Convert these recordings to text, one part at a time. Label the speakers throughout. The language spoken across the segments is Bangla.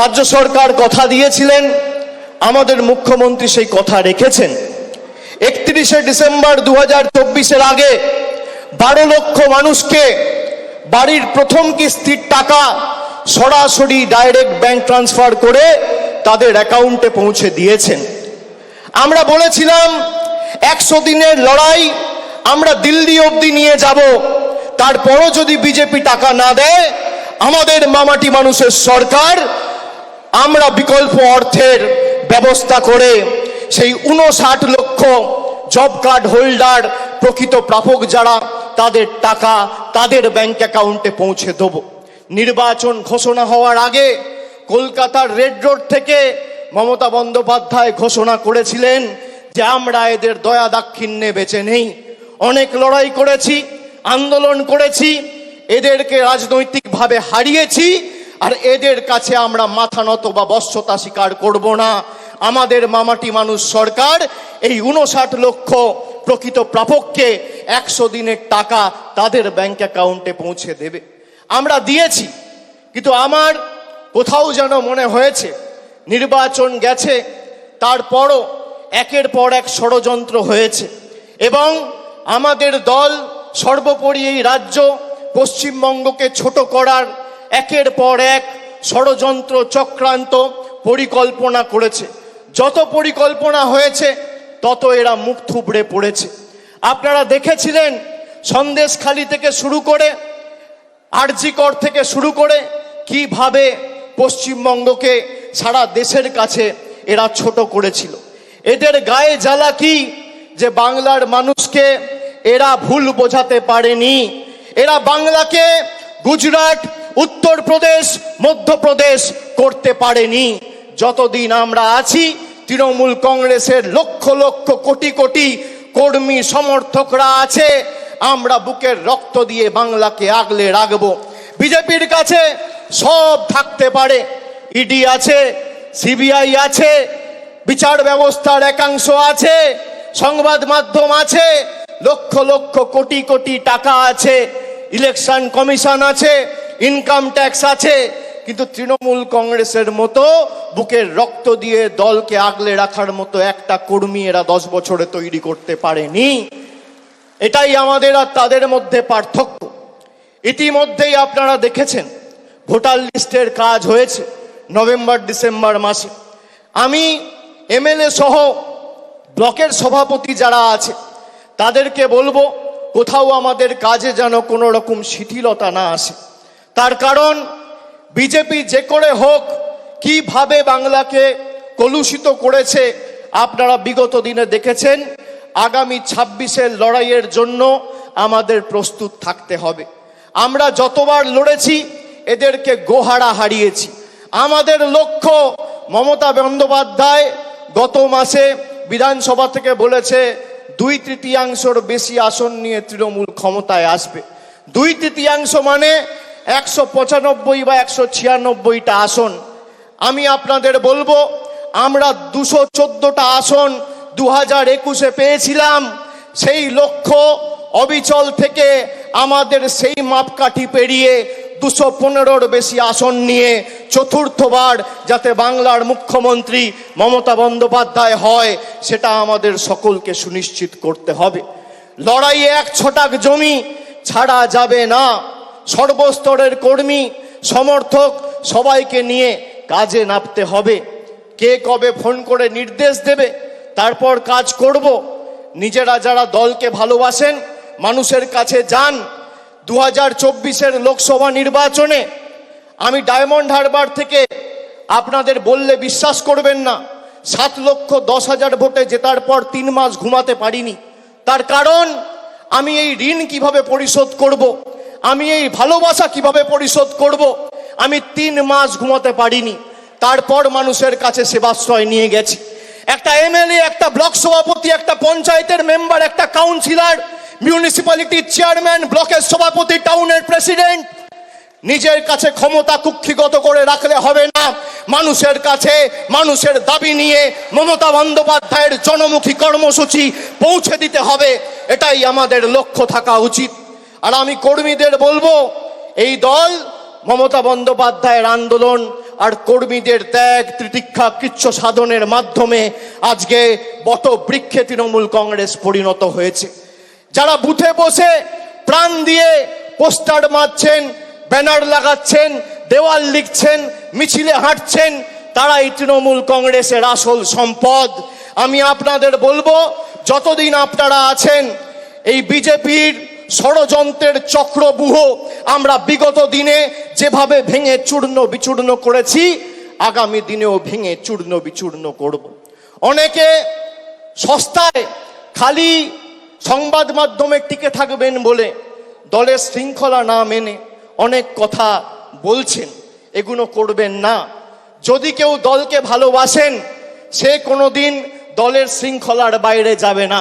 Speaker 1: রাজ্য সরকার কথা দিয়েছিলেন, আমাদের মুখ্যমন্ত্রী সেই কথা রেখেছেন। একত্রিশে ডিসেম্বর দু হাজার আগে বারো লক্ষ মানুষকে বাড়ির প্রথম কিস্তির টাকা সরাসরি ডাইরেক্ট ব্যাংক ট্রান্সফার করে তাদের অ্যাকাউন্টে পৌঁছে দিয়েছেন। আমরা বলেছিলাম, একশো দিনের লড়াই, আমরা দিল্লি অবধি নিয়ে যাব, তারপরও যদি বিজেপি টাকা না দেয়, আমাদের মামাটি মানুষের সরকার আমরা বিকল্প অর্থের ব্যবস্থা করে সেই উনষাট লক্ষ জব কার্ড হোল্ডার প্রকৃত প্রাপক যারা, তাদের টাকা তাদের ব্যাংক অ্যাকাউন্টে পৌঁছে দেবো। নির্বাচন ঘোষণা হওয়ার আগে কলকাতার রেড রোড থেকে মমতা বন্দ্যোপাধ্যায় ঘোষণা করেছিলেন যে আমরা এদের দয়া দাক্ষিণ্যে বেঁচে নেই। অনেক লড়াই করেছি, আন্দোলন করেছি, এদেরকে রাজনৈতিকভাবে হারিয়েছি আর এদের কাছে আমরা মাথা নত বা বশ্যতা স্বীকার করব না। আমাদের মামাটি মানুষ সরকার এই উনষাট লক্ষ প্রকৃত প্রাপককে একশো দিনের টাকা তাদের ব্যাংক অ্যাকাউন্টে পৌঁছে দেবে। আমরা দিয়েছি, কিন্তু আমার কোথাও যেন মনে হয়েছে, নির্বাচন গেছে, তারপরও একের পর এক ষড়যন্ত্র হয়েছে এবং আমাদের দল সর্বোপরি এই রাজ্য পশ্চিমবঙ্গকে ছোট করার একের পর এক ষড়যন্ত্র চক্রান্ত পরিকল্পনা করেছে। যত পরিকল্পনা হয়েছে, তত এরা মুখ থুবড়ে পড়েছে। আপনারা দেখেছিলেন সন্দেশখালি থেকে শুরু করে, আরজিকর থেকে শুরু করে কীভাবে পশ্চিমবঙ্গকে সারা দেশের কাছে এরা ছোট করেছিল। এদের গায়ে জ্বালা কি? যে বাংলার মানুষকে এরা ভুল বোঝাতে পারেনি। এরা বাংলাকে গুজরাট উত্তরপ্রদেশ, মধ্যপ্রদেশ করতে পারেনি। যতদিন আমরা আছি, তৃণমূল কংগ্রেসের লক্ষ লক্ষ কোটি কোটি কর্মী সমর্থকরা আছে, আমরা বুকের রক্ত দিয়ে বাংলাকে আগলে রাখব। বিজেপির কাছে সব থাকতে পারে। ইডি আছে, সিবিআই আছে, বিচার ব্যবস্থার একাংশ আছে, সংবাদ মাধ্যম আছে, লক্ষ লক্ষ কোটি কোটি টাকা আছে, ইলেকশন কমিশন আছে ইনকাম ট্যাক্স আছে, কিন্তু তৃণমূল কংগ্রেসের মতো বুকের রক্ত দিয়ে দলকে আগলে রাখার মতো একটা কর্মী এরা দশ বছরে তৈরি করতে পারেনি। এটাই আমাদের আর তাদের মধ্যে পার্থক্য। ইতিমধ্যেই আপনারা দেখেছেন, ভোটার লিস্টের কাজ হয়েছে নভেম্বর, ডিসেম্বর মাসে। আমি এমএলএ সহ ব্লকের সভাপতি যারা আছে, তাদেরকে বলব, কোথাও আমাদের কাজে যেন কোনো রকম শিথিলতা না আসে। তার কারণ, বিজেপি যে করে হোক, কীভাবে বাংলাকে কলুষিত করেছে, আপনারা বিগত দিনে দেখেছেন। আগামী ছাব্বিশের লড়াইয়ের জন্য আমাদের প্রস্তুত থাকতে হবে। আমরা যতবার লড়েছি, এদেরকে গোহারা হারিয়েছি। আমাদের লক্ষ্য, মমতা বন্দ্যোপাধ্যায় গত মাসে বিধানসভা থেকে বলেছে, দুই তৃতীয়াংশর বেশি আসন নিয়ে তৃণমূল ক্ষমতায় আসবে। দুই তৃতীয়াংশ মানে একশো পঁচানব্বই বা একশো ছিয়ানব্বইটা আসন। আমি আপনাদের বলব, আমরা দুশো চোদ্দটা আসন দু হাজার একুশে পেয়েছিলাম। সেই লক্ষ্য অবিচল থেকে আমাদের সেই মাপকাঠি পেরিয়ে দুশো পনেরোর বেশি আসন নিয়ে চতুর্থবার যাতে বাংলার মুখ্যমন্ত্রী মমতা বন্দ্যোপাধ্যায় হয়, সেটা আমাদের সকলকে সুনিশ্চিত করতে হবে। লড়াইয়ে এক ছটাক জমি ছাড়া যাবে না। সর্বস্তরের কর্মী, সমর্থক সবাইকে নিয়ে কাজে নামতে হবে। কে কবে ফোন করে নির্দেশ দেবে, তারপর কাজ করব। নিজেরা যারা দলকে ভালোবাসেন, মানুষের কাছে যান। দু হাজার চব্বিশের লোকসভা নির্বাচনে আমি ডায়মন্ড হারবার থেকে আপনাদের বললে বিশ্বাস করবেন না, সাত লক্ষ দশ হাজার ভোটে জেতার পর তিন মাস ঘুমাতে পারিনি। তার কারণ, আমি এই ঋণ কীভাবে পরিশোধ করব। আমি এই ভালোবাসা কীভাবে পরিশোধ করব। আমি তিন মাস ঘুমাতে পারিনি। তারপর মানুষের কাছে সেবাশ্রয় নিয়ে গেছি। একটা এমএলএ, একটা ব্লক সভাপতি, একটা পঞ্চায়েতের মেম্বার, একটা কাউন্সিলর মিউনিসিপ্যালিটির চেয়ারম্যান ব্লকের সভাপতি, টাউনের প্রেসিডেন্ট নিজের কাছে ক্ষমতা কুক্ষিগত করে রাখলে হবে না। মানুষের কাছে, মানুষের দাবি নিয়ে মমতা বন্দ্যোপাধ্যায়ের জনমুখী কর্মসূচি পৌঁছে দিতে হবে। এটাই আমাদের লক্ষ্য থাকা উচিত। আর আমি কর্মীদের বলব, এই দল মমতা বন্দ্যোপাধ্যায়ের আন্দোলন আর কর্মীদের ত্যাগ ত্রিতিক্ষা কৃচ্ছ সাধনের মাধ্যমে আজকে বট বৃক্ষে তৃণমূল কংগ্রেস পরিণত হয়েছে। যারা বুথে বসে প্রাণ দিয়ে পোস্টার মারছেন, ব্যানার লাগাচ্ছেন, দেওয়াল লিখছেন, মিছিলে হাঁটছেন, তারাই তৃণমূল কংগ্রেসের আসল সম্পদ। আমি আপনাদের বলব, যতদিন আপনারা আছেন, এই বিজেপির ষড়যন্ত্রের চক্রবুহ আমরা বিগত দিনে যেভাবে ভেঙে চূর্ণ বিচূর্ণ করেছি, আগামী দিনেও ভেঙে চূর্ণ বিচূর্ণ করব। অনেকে সস্তায় খালি সংবাদ মাধ্যমে টিকে থাকবেন বলে দলের শৃঙ্খলা না মেনে অনেক কথা বলছেন, এগুলো করবেন না। যদি কেউ দলকে ভালোবাসেন, সে কোনোদিন দলের শৃঙ্খলার বাইরে যাবে না।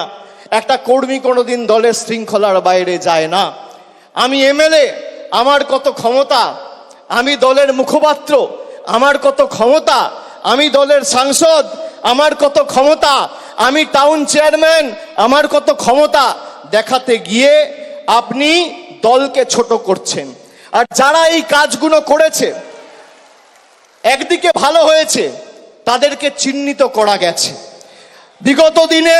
Speaker 1: একটা কর্মী কোনোদিন দলের শৃঙ্খলার বাইরে যায় না। আমি এমএলএ, আমার কত ক্ষমতা, আমি দলের মুখপাত্র, আমার কত ক্ষমতা, আমি দলের সাংসদ, আমার কত ক্ষমতা, আমি টাউন চেয়ারম্যান, আমার কত ক্ষমতা দেখাতে গিয়ে আপনি দলকে ছোট করছেন। আর যারা এই কাজগুলো করেছে, একদিকে ভালো হয়েছে, তাদেরকে চিহ্নিত করা গেছে। বিগত দিনে